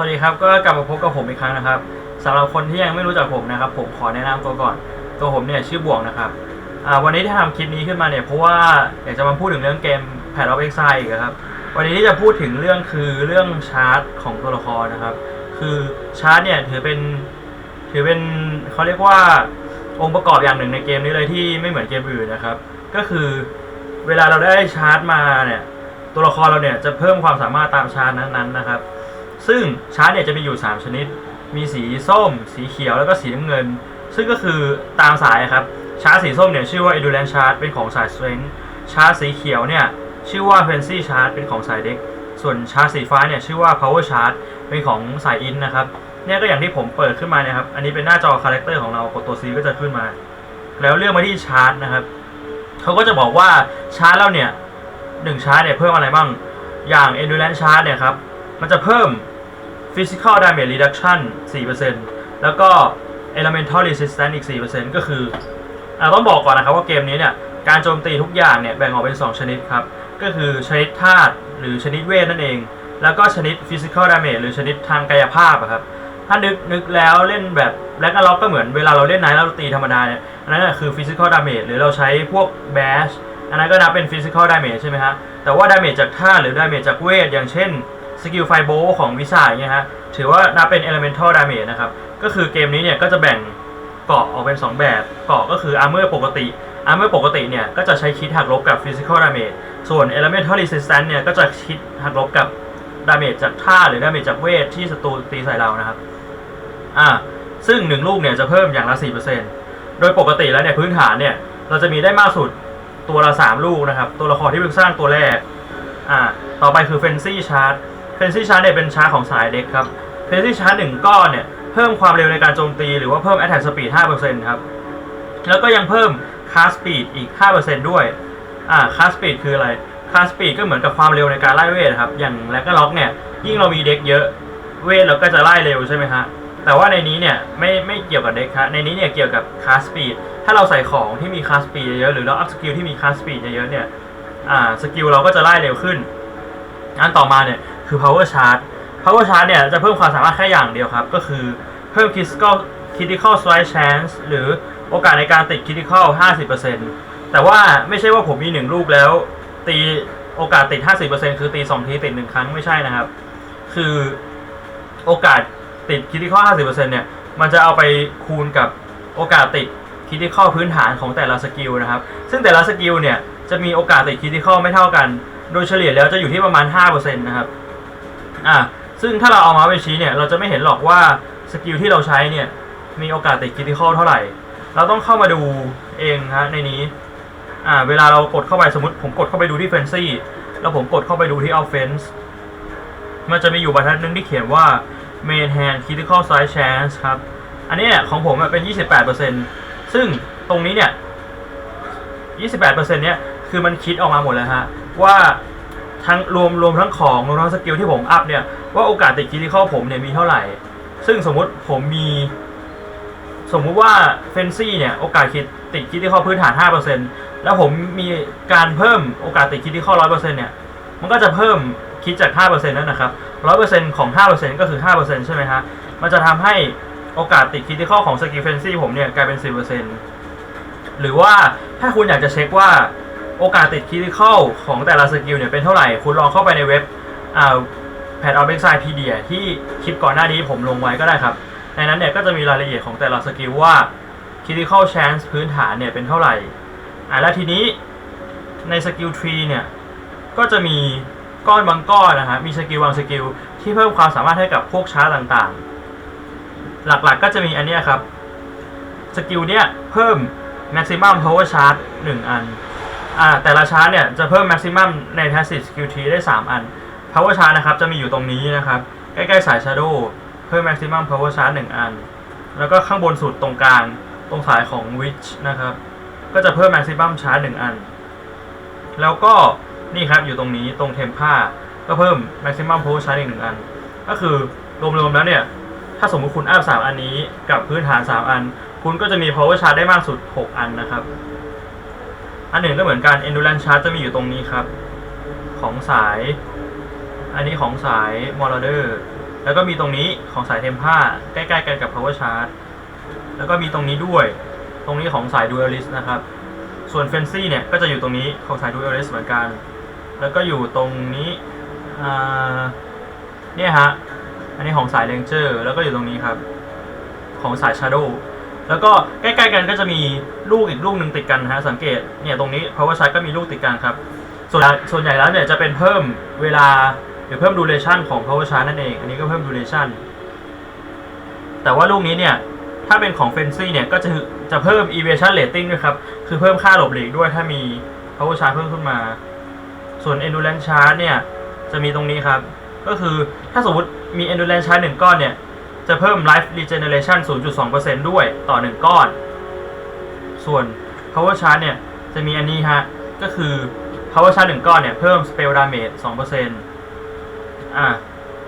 วัสดีครับก็กลับมาพบกับผมอีกครั้งนะครับสำหรับคนที่ยังไม่รู้จักผมนะครับ ผมขอแนะนำตัวก่อน ตัวผมเนี่ยชื่อบวงนะครับวันนี้ที่ทำคลิปนี้ขึ้นมาเนี่ยเพราะว่าอยากจะมาพูดถึงเรื่องเกมแพดออฟเอ็กไซอีกครับวันนี้ที่จะพูดถึงเรื่องคือเรื่องชาร์ตของตัวละครนะครับ คือชาร์ตเนี่ยถือเป็นถือเป็นเขาเรียกว่าองค์ประกอบอย่างหนึ่งในเกมนี้เลยที่ไม่เหมือนเกมอื่นนะครับ ก็คือเวลาเราได้ชาร์ตมาเนี่ยตัวละครเราเนี่ยจะเพิ่มความสามารถตามชาร์ตนั้นๆนะครับ ซึ่งชาร์ตเนี่ยจะมีอยู่ 3 ชนิด มีสีส้ม สีเขียวแล้วก็สีน้ำเงิน ซึ่งก็คือตามสายครับ ชาร์ตสีส้มเนี่ยชื่อว่า Endurance Chart เป็นของสาย Strength ชาร์ตสีเขียวเนี่ยชื่อว่า Frenzy Chart เป็นของสาย Dex ส่วนชาร์ตสีฟ้าเนี่ยชื่อว่า Power Chart เป็นของสาย In นะครับเนี่ยก็อย่างที่ผมเปิดขึ้นมาเนี่ยครับ อันนี้เป็นหน้าจอคาแรคเตอร์ของเรากดตัว C ก็จะขึ้นมา แล้วเลือกมาที่ชาร์ตนะครับเขาก็จะบอกว่าชาร์ตเราเนี่ยหนึ่งชาร์ตเนี่ยเพิ่มอะไรบ้าง อย่าง Endurance Chart เนี่ยครับ มันจะเพิ่ม Physical Damage Reduction 4%แล้วก็ Elemental Resistance อีก 4%ก็คืออ่าต้องบอกก่อนนะครับว่าเกมนี้เนี่ย การโจมตีทุกอย่างเนี่ย แบ่งออกเป็น 2 ชนิดครับ ก็คือชนิดธาตุหรือชนิดเวทนั่นเอง แล้วก็ชนิด Physical Damage หรือชนิดทางกายภาพครับถ้านึกนึกแล้วเล่นแบบแล็กล็อกก็เหมือนเวลาเราเล่นไนท์แล้วตีธรรมดาเนี่ยอันนั้นคือ Physical Damage หรือเราใช้พวก Bash อันนั้นก็นับเป็น Physical Damage ใช่ไหมฮะแต่ว่า Damage จากธาหรือ Damage จากเวทอย่างเช่น สกิลไฟโบของวิสาอย่างเงี้ยฮะถือว่านับเป็น Elemental Damage นะครับ ก็คือเกมนี้เนี่ยก็จะแบ่งเกราะออกเป็น 2 แบบเกราะก็คือ Armor ปกติ Armor ปกติเนี่ยก็จะใช้คิดหักลบกับ Physical Damage ส่วน Elemental Resistance เนี่ยก็จะคิดหักลบกับ Damage จากท่าหรือ Damage จากเวทที่ศัตรูตีใส่เรานะครับอ่าซึ่ง 1 ลูกเนี่ยจะเพิ่มอย่างละ 4%โดยปกติแล้วเนี่ยพื้นฐานเนี่ยเราจะมีได้มากสุดตัวละ 3 ลูกนะครับ ตัวละครที่เพิ่งสร้างตัวแรกอ่าต่อไปคือ Frenzy Chart Frenzy Chart เนี่ยเป็นชาร์ของสายเด็กครับ Frenzy Chart หนึ่งก้อนเนี่ยเพิ่มความเร็วในการโจมตีหรือว่าเพิ่ม Attack Speed 5%ครับแล้วก็ยังเพิ่ม Cast Speed อีก 5%ด้วยอ่า Cast Speed คืออะไร Cast Speed ก็เหมือนกับความเร็วในการไล่เวทครับอย่างแลกก็ล็อกเนี่ยยิ่งเรามีเด็กเยอะเวทเราก็จะไล่เร็วใช่ไหมฮะแต่ว่าในนี้เนี่ยไม่ไม่เกี่ยวกับเด็กครับในนี้เนี่ยเกี่ยวกับ Cast Speed ถ้าเราใส่ของที่มี Cast Speed เยอะหรือเราอัพสกิลที่มี Cast Speed เยอะเนี่ยอ่าสกิลเราก็จะไล่เร็วขึ้นอันต่อมาเนี่ย คือ power charge power charge เนี่ยจะเพิ่มความสามารถแค่อย่างเดียวครับ ก็คือเพิ่ม critical critical strike chance หรือโอกาสในการติด critical 50%แต่ว่าไม่ใช่ว่าผมมี1ลูกแล้ว ตีโอกาสติด 50%คือตี2ทีติด1ครั้งไม่ใช่นะครับ คือโอกาสติด critical 50%เนี่ยมันจะเอาไปคูณกับโอกาสติด critical พื้นฐานของแต่ละสกิลนะครับ ซึ่งแต่ละสกิลเนี่ยจะมีโอกาสติด critical ไม่เท่ากัน โดยเฉลี่ยแล้วจะอยู่ที่ประมาณ 5%นะครับ อ่าซึ่งถ้าเราเอามาไปชี้เนี่ยเราจะไม่เห็นหรอกว่าสกิลที่เราใช้เนี่ยมีโอกาสติด critical เท่าไหร่ เราต้องเข้ามาดูเองฮะในนี้อ่าเวลาเรากดเข้าไปสมมติผมกดเข้าไปดูที่ frenzy แล้วผมกดเข้าไปดูที่ offense มันจะมีอยู่บรรทัดนึงที่เขียนว่า main hand critical strike chance ครับ อันนี้เนี่ยของผมอะเป็น 28%ซึ่งตรงนี้เนี่ย 28%เนี่ยคือมันคิดออกมาหมดแล้วฮะว่า ทั้งรวมรวมทั้งของรวมทั้งสกิลที่ผมอัพเนี่ยว่าโอกาสติดคิดิคอลผมเนี่ยมีเท่าไหร่ ซึ่งสมมุติผมมี สมมุติว่าเฟนซี่เนี่ยโอกาสคิดติดคิดิคอลพื้นฐาน 5%แล้วผมมีการเพิ่มโอกาสติดคิดิคอล100%เนี่ยมันก็จะเพิ่มคิดจาก 5%นั่นนะครับ 100%ของ 5%ก็คือ 5%ใช่ไหมฮะมันจะทำให้โอกาสติดคิดิคอลของสกิลเฟนซี่ผมเนี่ยกลายเป็น 10%หรือว่าถ้าคุณอยากจะเช็คว่า โอกาสติดค r ิ t ค a l ของแต่ละสกิลเนี่ยเป็นเท่าไหร่ คุณลองเข้าไปในเว็บอ่าแพดออฟเอ็กไซพีเดียที่คลิปก่อนหน้านี้ผมลงไว้ก็ได้ครับ ในนั้นเนี่ยก็จะมีรายละเอียดของแต่ละสกิลว่า critical chance พื้นฐานเนี่ยเป็นเท่าไหร่อ่าแล้วทีนี้ในสกิลทรีเนี่ยก็จะมีก้อนบางก้อนนะฮะมีสกิลบางสกิลที่เพิ่มความสามารถให้กับพวกชาร์จต่างๆ หลักๆก็จะมีอันนี้ครับสกิลเนี้ยเพิ่ม maximum power charge 1 อัน อ่าแต่ละชาร์จเนี่ยจะเพิ่ม maximum ใน passive skill tree ได้ 3 อัน power charge นะครับจะมีอยู่ตรงนี้นะครับ ใกล้ๆสาย shadow เพิ่ม maximum power charge 1 อัน แล้วก็ข้างบนสุดตรงกลางตรงสายของ witch นะครับ ก็จะเพิ่ม maximum charge 1 อัน แล้วก็นี่ครับอยู่ตรงนี้ตรงเทมผ้าก็เพิ่ม maximum power charge อีกหนึ่งอัน ก็คือรวมๆแล้วเนี่ย ถ้าสมมติคุณอัพ3อันนี้กับพื้นฐาน 3 อัน คุณก็จะมี power charge ได้มากสุด 6 อันนะครับ อันหนึ่งก็เหมือนกัน endurance charge จะมีอยู่ตรงนี้ครับ ของสาย อันนี้ของสาย m o r a d e r แล้วก็มีตรงนี้ของสายเทมผ้าใกล้ๆกันกับ power charge แล้วก็มีตรงนี้ด้วย ตรงนี้ของสาย dualist นะครับ ส่วน fancy เนี่ยก็จะอยู่ตรงนี้ของสาย dualist เหมือนกัน แล้วก็อยู่ตรงนี้อ่าเนี่ยฮะ อันนี้ของสาย ranger แล้วก็อยู่ตรงนี้ครับ ของสาย shadow แล้วก็ใกล้ๆกันก็จะมีลูกอีกลูกหนึ่งติดกันนะฮะสังเกตเนี่ยตรงนี้ power charge ก็มีลูกติดกันครับ ส่วนส่วนใหญ่แล้วเนี่ยจะเป็นเพิ่มเวลาหรือเพิ่ม duration ของ power charge นั่นเอง อันนี้ก็เพิ่ม duration แต่ว่าลูกนี้เนี่ยถ้าเป็นของ fancy เนี่ยก็จะจะเพิ่ม evasion rating ด้วยครับ คือเพิ่มค่าหลบหลีกด้วยถ้ามี power charge เพิ่มขึ้นมา ส่วน endurance charge เนี่ยจะมีตรงนี้ครับ ก็คือถ้าสมมติมี endurance charge หนึ่งก้อนเนี่ย จะเพิ่ม life regeneration 0.2%ด้วยต่อ 1 ก้อน ส่วน power charge เนี่ย จะมีอันนี้ฮะ ก็คือ power charge 1 ก้อนเนี่ย เพิ่ม spell damage 2%อ่า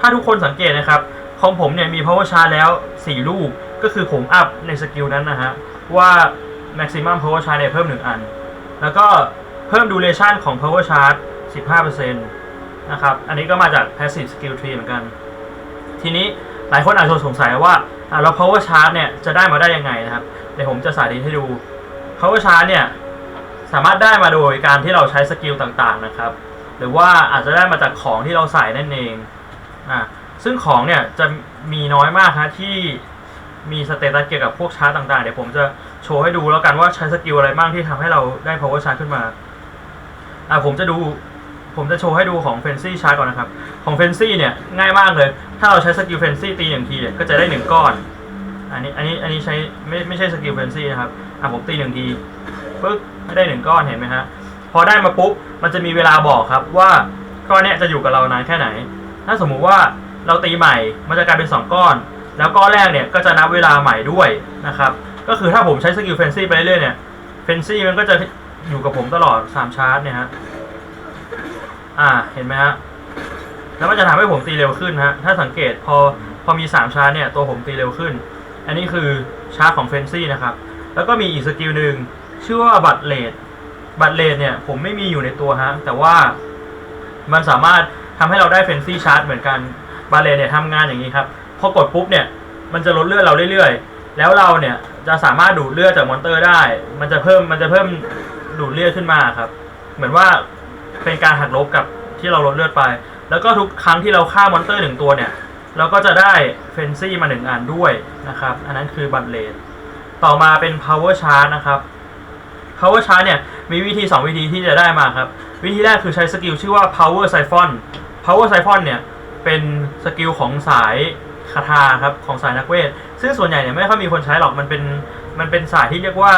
ถ้าทุกคนสังเกตนะครับ ของผมเนี่ย มี power charge แล้ว 4 ลูก ก็คือผมอัพในสกิลนั้นนะฮะ ว่า maximum power charge เนี่ย เพิ่ม 1 อัน แล้วก็เพิ่ม duration ของ power charge 15%นะครับ อันนี้ก็มาจาก passive skill tree เหมือนกัน ทีนี้ หลายคนอาจจะสงสัยว่าอะแล้ว power charge เนี่ยจะได้มาได้ยังไงนะครับ เดี๋ยวผมจะสาธิตให้ดู power charge เนี่ยสามารถได้มาโดยการที่เราใช้สกิลต่างๆนะครับ หรือว่าอาจจะได้มาจากของที่เราใส่นั่นเองอะซึ่งของเนี่ยจะมีน้อยมากฮะที่มีสเตตัสเกี่ยวกับพวกชาร์จต่างๆ เดี๋ยวผมจะโชว์ให้ดูแล้วกันว่าใช้สกิลอะไรบ้างที่ทำให้เราได้ power charge ขึ้นมาอะผมจะดูผมจะโชว์ให้ดูของ Fancy Chart ก่อนนะครับ ของ Fancy เนี่ยง่ายมากเลย ถ้าเราใช้สกิล Fancy ตีหนึ่งทีเนี่ยก็จะได้หนึ่งก้อน อันนี้อันนี้อันนี้ใช้ไม่ไม่ใช่สกิล Fancy นะครับอะผมตีหนึ่งทีปึ๊บไม่ได้หนึ่งก้อนเห็นไหมฮะพอได้มาปุ๊บมันจะมีเวลาบอกครับว่าก้อนเนี้ยจะอยู่กับเรานานแค่ไหน ถ้าสมมุติว่าเราตีใหม่มันจะกลายเป็น 2 ก้อน แล้วก้อนแรกเนี่ยก็จะนับเวลาใหม่ด้วยนะครับก็คือถ้าผมใช้สกิล Fancy ไปเรื่อยเนี่ย Fancy มันก็จะอยู่กับผมตลอด 3 ชาร์จเนี่ยฮะอ่าเห็นไหมฮะ แล้วมันจะทำให้ผมตีเร็วขึ้นฮะ ถ้าสังเกตพอพอมี 3 ชาร์จเนี่ย ตัวผมตีเร็วขึ้น อันนี้คือชาร์จของเฟนซี่นะครับ แล้วก็มีอีกสกิลหนึ่งชื่อว่าบัตรเลดบัตรเลดเนี่ยผมไม่มีอยู่ในตัวฮะ แต่ว่ามันสามารถทำให้เราได้เฟนซี่ชาร์จเหมือนกันบัตรเลดเนี่ยทำงานอย่างนี้ครับ พอกดปุ๊บเนี่ย มันจะลดเลือดเราเรื่อยๆ แล้วเราเนี่ยจะสามารถดูดเลือดจากมอนเตอร์ได้ มันจะเพิ่มมันจะเพิ่มดูดเลือดขึ้นมาครับ เหมือนว่าเป็นการหักลบกับที่เราลดเลือดไป แล้วก็ทุกครั้งที่เราฆ่ามอนเตอร์หนึ่งตัวเนี่ยเราก็จะได้เฟนซี่มาหนึ่งอันด้วยนะครับ อันนั้นคือบัตเลดต่อมาเป็น power charge นะครับ power charge เนี่ยมีวิธี 2 วิธีที่จะได้มาครับ วิธีแรกคือใช้สกิลชื่อว่า power siphon power siphon เนี่ยเป็นสกิลของสายคาถาครับของสายนักเวท ซึ่งส่วนใหญ่เนี่ยไม่ค่อยมีคนใช้หรอกมันเป็นมันเป็นสายที่เรียกว่า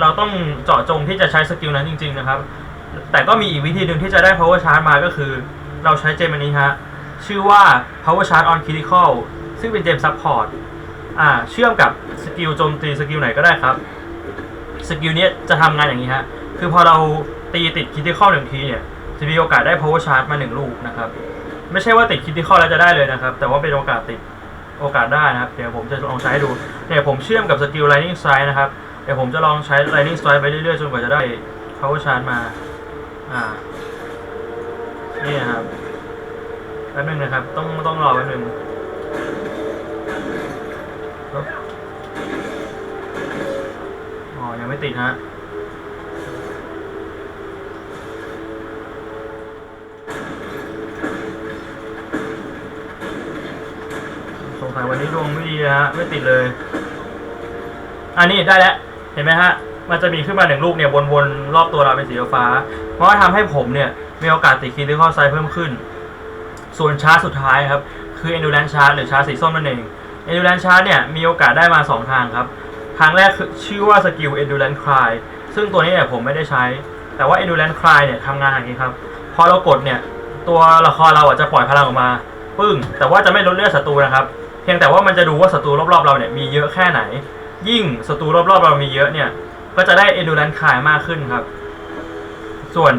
เราต้องเจาะจงที่จะใช้สกิลนั้นจริง ๆ นะครับ แต่ก็มีอีกวิธีหนึ่งที่จะได้ power charge มาก็คือ เราใช้เจมอันนี้ฮะ ชื่อว่า power charge on critical ซึ่งเป็นเจม support อ่าเชื่อมกับสกิลโจมตีสกิลไหนก็ได้ครับ สกิลนี้จะทำงานอย่างนี้ฮะ คือพอเราตีติด critical หนึ่งทีเนี่ย จะมีโอกาสได้ power charge มาหนึ่งลูกนะครับ ไม่ใช่ว่าติด critical แล้วจะได้เลยนะครับ แต่ว่าเป็นโอกาสติดโอกาสได้นะครับ เดี๋ยวผมจะลองใช้ดู เนี่ยผมเชื่อมกับสกิล lightning strike นะครับ เดี๋ยวผมจะลองใช้ lightning strike ไปเรื่อยๆจนกว่าจะได้ power charge มา อ่า นี่นะครับแป๊บนึงนะครับ ต้องต้องรอแป๊บนึงอ๋อ ยังไม่ติดฮะสงสัยวันนี้ดวงไม่ดีฮะ ไม่ติดเลย อันนี้ได้แล้ว เห็นไหมฮะ มันจะมีขึ้นมาหนึ่งลูกเนี่ยวนๆรอบตัวเราเป็นสีฟ้า เพราะว่าทำให้ผมเนี่ย มีโอกาสติดคีย์ที่ข้อไซเพิ่มขึ้น ส่วนชาร์จสุดท้ายครับ คือ endurance charge หรือชาร์จสีส้มนั่นเอง endurance charge เนี่ยมีโอกาสได้มา 2 ทางครับ ทางแรกคือชื่อว่าสกิล endurance cry ซึ่งตัวนี้เนี่ยผมไม่ได้ใช้ แต่ว่า endurance cry เนี่ยทำงานอย่างนี้ครับ พอเรากดเนี่ย ตัวละครเราอะจะปล่อยพลังออกมาปึ้ง แต่ว่าจะไม่ลดเลือดศัตรูนะครับ เพียงแต่ว่ามันจะดูว่าศัตรูรอบๆเราเนี่ยมีเยอะแค่ไหน ยิ่งศัตรูรอบๆเรามีเยอะเนี่ย ก็จะได้ endurance cry มากขึ้นครับ ส่วน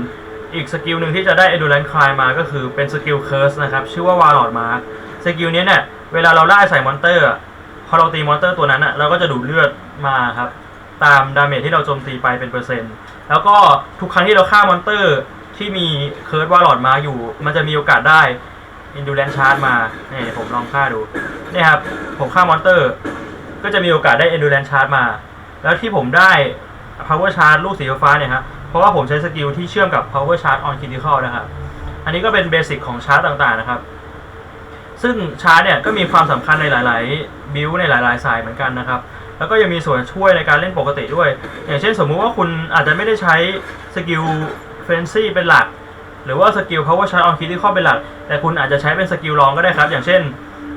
อีกสกิลหนึ่งที่จะได้ endurance cry มาก็คือเป็นสกิล curse นะครับ ชื่อว่า warlord mark สกิลนี้เนี่ย เวลาเราไล่ใส่มอนเตอร์พอเราตีมอนเตอร์ตัวนั้นอะเราก็จะดูดเลือดมาครับ ตามดาเมจที่เราโจมตีไปเป็นเปอร์เซ็นต์ แล้วก็ทุกครั้งที่เราฆ่ามอนเตอร์ที่มีเคิร์ดว่าหลอดมาอยู่ มันจะมีโอกาสได้ endurance charge มาเนี่ยผมลองฆ่าดูนี่ครับผมฆ่ามอนเตอร์ ก็จะมีโอกาสได้ endurance charge มา แล้วที่ผมได้ power charge ลูกสีฟ้าเนี่ยครับ ราะว่าผมใช้สกิลที่เชื่อมกับ power charge on critical นะครับ อันนี้ก็เป็นเบสิกของชาร์จต่างๆนะครับ ซึ่งชาร์จเนี่ยก็มีความสำคัญในหลาย ๆ บิลในหลาย ๆ สายเหมือนกันนะครับ แล้วก็ยังมีส่วนช่วยในการเล่นปกติด้วย อย่างเช่นสมมุติว่าคุณอาจจะไม่ได้ใช้สกิลเฟนซี่เป็นหลัก หรือว่าสกิล power charge on critical เป็นหลัก แต่คุณอาจจะใช้เป็นสกิลรองก็ได้ครับ อย่างเช่น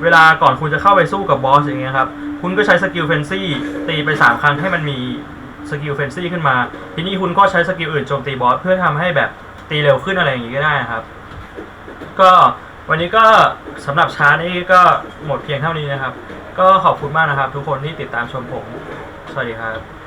เวลาก่อนคุณจะเข้าไปสู้กับบอสอย่างเงี้ยครับ คุณก็ใช้สกิลเฟนซี่ตีไป3ครั้งให้มันมี สกิลเฟนซี่ขึ้นมา ทีนี้คุณก็ใช้สกิลอื่นโจมตีบอสเพื่อทำให้แบบตีเร็วขึ้นอะไรอย่างงี้ก็ได้นะครับ ก็วันนี้ก็สำหรับชาร์นี่ก็หมดเพียงเท่านี้นะครับ ก็ขอบคุณมากนะครับ ทุกคนที่ติดตามชมผม สวัสดีครับ